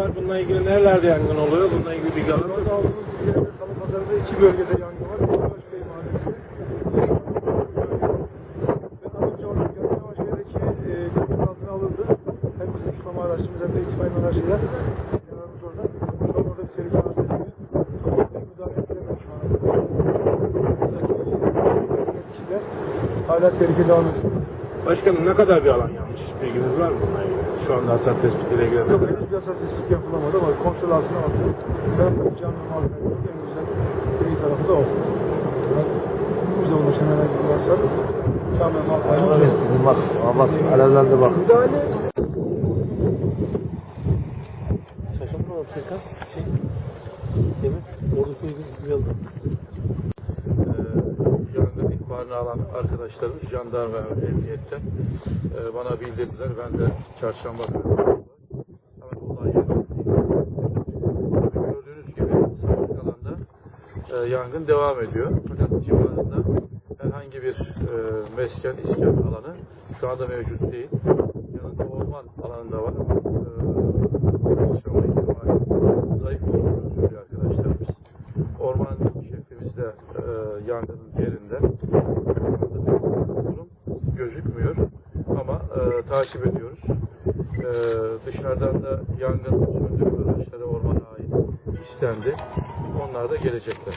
var. Bununla ilgili nerelerde yangın oluyor? Bununla ilgili bilgi alır mısınız? aldığımız bilgilerle Salı Pazarı'nda iki bölgede yangın var. Yavaşbey Mahallesi. Ve az önce orada gördüm Yavaşbey'deki e, kayıt altına alındı. Hem bizim sulama araçımız hem de itfaiye araçıyla. Kenarımız orada. Şu an orada bir tehlike var sezimi. Müdahale edilemiyor şu an. Buradaki kişiler hala tehlike devam ediyor. Başkanım ne kadar bir alan yanmış? Bilginiz var mı ilgili? Şu anda hasar tespitiyle ilgili. Yok henüz bir hasar tespit yapılamadı ama kontrol altına aldı. Tarafta canlı mal kaybı yok. En güzel iyi tarafı da o. Bize ulaşan herhangi bir hasar canlı mal kaybı Allah yok. istedim bak. Allah alevlendi bak. Müdahale Şaşırma bak Serkan. Şey. Demin orada aldım. Ee, ihbarını alan arkadaşlarımız jandarma ve emniyetten e, bana bildirdiler. Ben de çarşamba günü gördüğünüz gibi sağlık alanda e, yangın devam ediyor. Fakat civarında herhangi bir e, mesken, iskan alanı şu anda mevcut değil. Yanında orman alanında var ama e, zayıf olduğunu söylüyor arkadaşlarımız. Orman şefimiz e, yangının yerinde. Şu anda bir sıkıntılı durum gözükmüyor ama e, takip ediyoruz. E, dışarıdan da yangın söndürme araçları ormana ait istendi. Onlar da gelecekler.